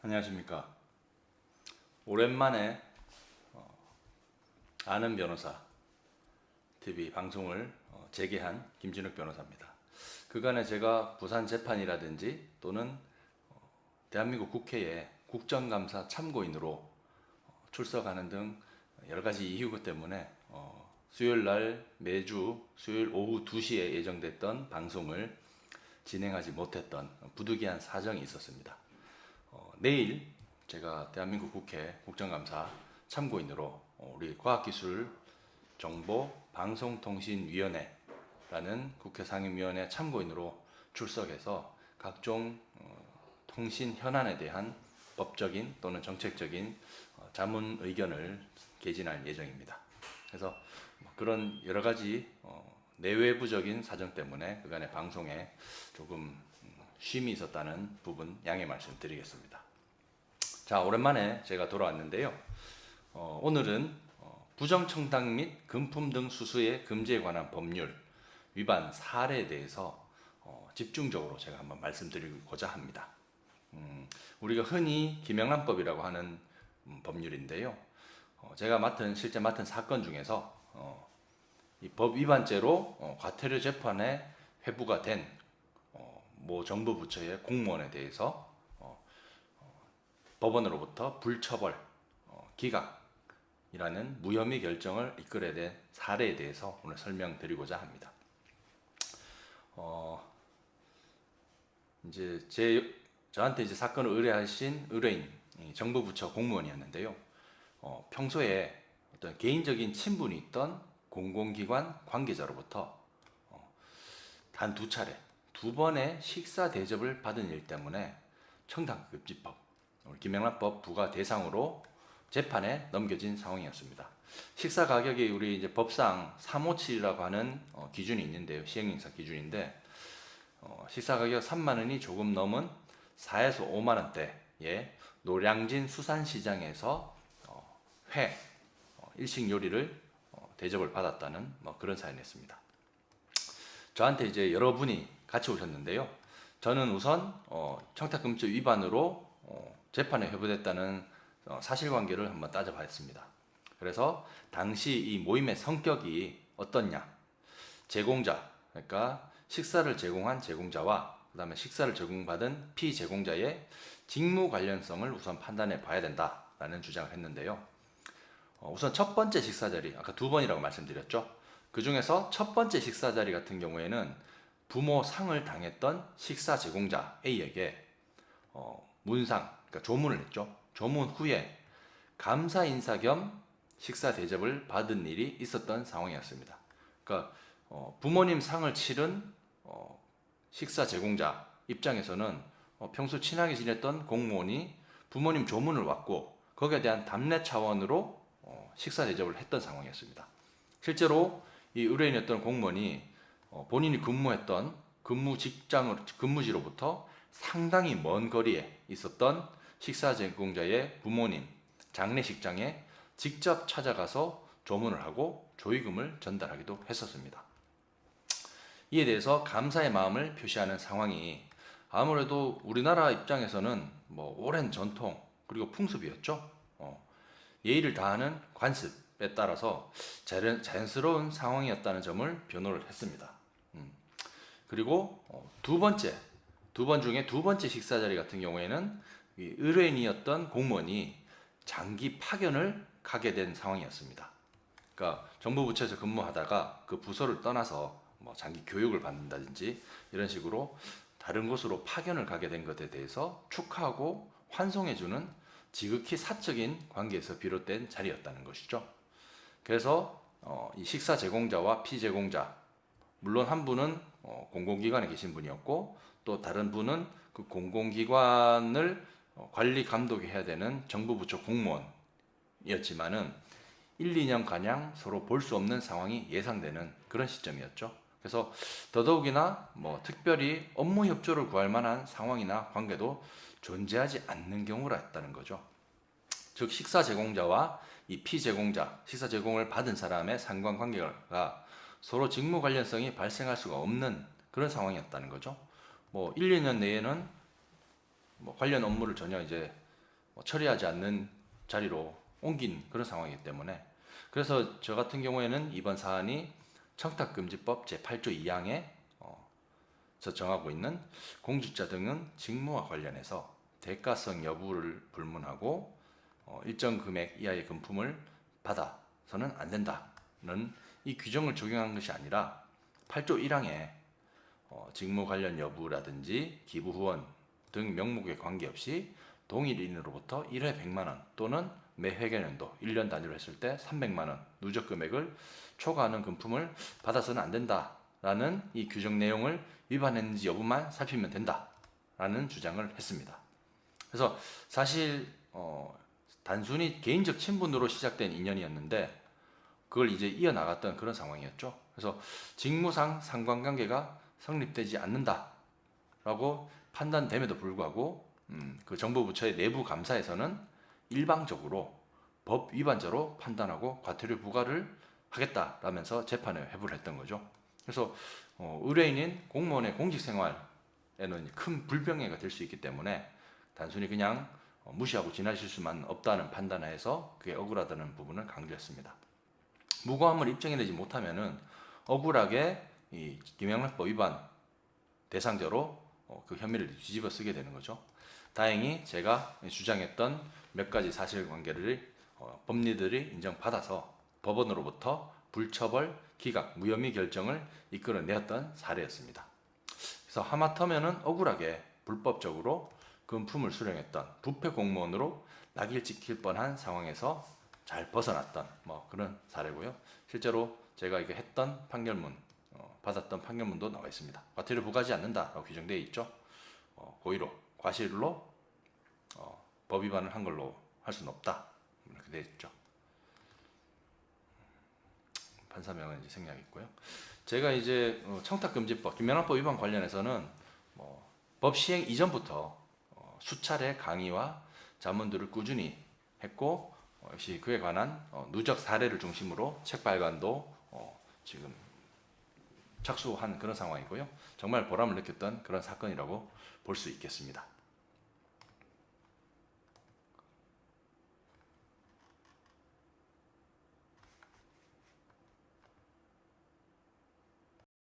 안녕하십니까. 오랜만에 어, 아는 변호사 TV 방송을 어, 재개한 김진욱 변호사입니다. 그간에 제가 부산 재판이라든지 또는 어, 대한민국 국회에 국정감사 참고인으로 어, 출석하는 등 여러 가지 이유 때문에 어, 수요일 날 매주 수요일 오후 2시에 예정됐던 방송을 진행하지 못했던 부득이한 사정이 있었습니다. 어, 내일 제가 대한민국 국회 국정감사 참고인으로 어, 우리 과학기술정보방송통신위원회라는 국회 상임위원회 참고인으로 출석해서 각종 어, 통신 현안에 대한 법적인 또는 정책적인 어, 자문 의견을 개진할 예정입니다. 그래서 뭐 그런 여러 가지 어, 내외부적인 사정 때문에 그간의 방송에 조금 음, 쉼이 있었다는 부분 양해 말씀드리겠습니다. 자 오랜만에 제가 돌아왔는데요. 어, 오늘은 어, 부정청탁 및 금품 등 수수의 금지에 관한 법률 위반 사례에 대해서 어, 집중적으로 제가 한번 말씀드리고자 합니다. 음, 우리가 흔히 김영란법이라고 하는 음, 법률인데요. 어, 제가 맡은 실제 맡은 사건 중에서 어, 이법 위반죄로 어, 과태료 재판에 회부가 된 어, 모 정부 부처의 공무원에 대해서 어, 어, 법원으로부터 불처벌 어, 기각이라는 무혐의 결정을 이끌어야 된 사례에 대해서 오늘 설명드리고자 합니다. 어, 이제 제 저한테 이제 사건을 의뢰하신 의뢰인 이 정부 부처 공무원이었는데요. 어, 평소에 어떤 개인적인 친분이 있던 공공기관 관계자로부터 어, 단두 차례 두 번의 식사 대접을 받은 일 때문에 청탁급지법 우리 김영란법 부과 대상으로 재판에 넘겨진 상황이었습니다. 식사 가격이 우리 이제 법상 357이라고 하는 어, 기준이 있는데요. 시행인사 기준인데 어, 식사 가격 3만 원이 조금 넘은 4에서 5만 원대의 노량진 수산시장에서 어, 회 어, 일식 요리를 어, 대접을 받았다는 뭐 그런 사연이었습니다. 저한테 이제 여러분이 같이 오셨는데요. 저는 우선 어, 청탁금지 위반으로 어, 재판에 회부됐다는 어, 사실관계를 한번 따져봤습니다. 그래서 당시 이 모임의 성격이 어떻냐? 제공자, 그러니까 식사를 제공한 제공자와 그다음에 식사를 제공받은 피제공자의 직무 관련성을 우선 판단해 봐야 된다라는 주장을 했는데요. 어, 우선 첫 번째 식사 자리, 아까 두 번이라고 말씀드렸죠. 그 중에서 첫 번째 식사 자리 같은 경우에는 부모 상을 당했던 식사 제공자 A에게 어, 문상, 그러니까 조문을 했죠. 조문 후에 감사 인사 겸 식사 대접을 받은 일이 있었던 상황이었습니다. 그러니까 어, 부모님 상을 치른 어, 식사 제공자 입장에서는 어, 평소 친하게 지냈던 공무원이 부모님 조문을 왔고 거기에 대한 답례 차원으로 어, 식사 대접을 했던 상황이었습니다. 실제로 이 의뢰인이었던 공무원이 어, 본인이 근무했던 근무 직장을 근무지로부터 상당히 먼 거리에 있었던 식사 제공자의 부모님 장례식장에 직접 찾아가서 조문을 하고 조의금을 전달하기도 했었습니다. 이에 대해서 감사의 마음을 표시하는 상황이 아무래도 우리나라 입장에서는 뭐 오랜 전통 그리고 풍습이었죠. 어, 예의를 다하는 관습 에 따라서 자연, 자연스러운 상황이었다는 점을 변호를 했습니다. 음. 그리고 어, 두 번째 두 번 중에 두 번째 식사 자리 같은 경우에는 이 의뢰인이었던 공무원이 장기 파견을 가게 된 상황이었습니다. 그러니까 정부 부처에서 근무하다가 그 부서를 떠나서 뭐 장기 교육을 받는다든지 이런 식으로 다른 곳으로 파견을 가게 된 것에 대해서 축하하고 환송해주는 지극히 사적인 관계에서 비롯된 자리였다는 것이죠. 그래서 어, 이 식사 제공자와 피제공자 물론 한 분은 어, 공공기관에 계신 분이었고 또 다른 분은 그 공공기관을 어, 관리 감독해야 되는 정부 부처 공무원이었지만은 1, 2년 가량 서로 볼 수 없는 상황이 예상되는 그런 시점이었죠. 그래서 더더욱이나 뭐 특별히 업무 협조를 구할 만한 상황이나 관계도 존재하지 않는 경우라 했다는 거죠. 즉 식사 제공자와 이 피제공자, 식사 제공을 받은 사람의 상관관계가 서로 직무 관련성이 발생할 수가 없는 그런 상황이었다는 거죠. 뭐 1, 2년 내에는 뭐 관련 업무를 전혀 이제 뭐 처리하지 않는 자리로 옮긴 그런 상황이기 때문에 그래서 저 같은 경우에는 이번 사안이 청탁금지법 제8조 2항에 어, 서 정하고 있는 공직자 등은 직무와 관련해서 대가성 여부를 불문하고 어, 일정 금액 이하의 금품을 받아서는 안 된다는 이 규정을 적용한 것이 아니라 8조 1항에 어, 직무 관련 여부라든지 기부 후원 등 명목에 관계없이 동일인으로부터 1회 100만 원 또는 매 회계연도 1년 단위로 했을 때 300만 원 누적 금액을 초과하는 금품을 받아서는 안 된다라는 이 규정 내용을 위반했는지 여부만 살피면 된다라는 주장을 했습니다. 그래서 사실 어, 단순히 개인적 친분으로 시작된 인연이었는데 그걸 이제 이어나갔던 그런 상황이었죠. 그래서 직무상 상관관계가 성립되지 않는다라고 판단됨에도 불구하고 음, 그 정부 부처의 내부 감사에서는 일방적으로 법 위반자로 판단하고 과태료 부과를 하겠다라면서 재판에 회부를 했던 거죠. 그래서 어, 의뢰인인 공무원의 공직 생활에는 큰 불병해가 될 수 있기 때문에 단순히 그냥 어, 무시하고 지나실 수만 없다는 판단하에서 그게 억울하다는 부분을 강조했습니다. 무고함을 입증해내지 못하면은 억울하게 이 김영란법 위반 대상자로 어, 그 혐의를 뒤집어 쓰게 되는 거죠. 다행히 제가 주장했던 몇 가지 사실관계를 어, 법리들이 인정받아서 법원으로부터 불처벌, 기각, 무혐의 결정을 이끌어내었던 사례였습니다. 그래서 하마터면은 억울하게 불법적으로 금품을 수령했던 부패 공무원으로 낙일 찍힐 뻔한 상황에서 잘 벗어났던 뭐 그런 사례고요. 실제로 제가 이거 했던 판결문 어, 받았던 판결문도 나와 있습니다. 과태료 부과하지 않는다라고 규정되어 있죠. 어, 고의로 과실로 어, 법 위반을 한 걸로 할 수는 없다 이렇게 되어 있죠. 판사명은 이제 생략 있고요. 제가 이제 어, 청탁금지법 김연아법 위반 관련해서는 뭐, 법 시행 이전부터 어, 수차례 강의와 자문들을 꾸준히 했고 어, 역시 그에 관한 어, 누적 사례를 중심으로 책 발간도 어, 지금 착수한 그런 상황이고요. 정말 보람을 느꼈던 그런 사건이라고 볼 수 있겠습니다.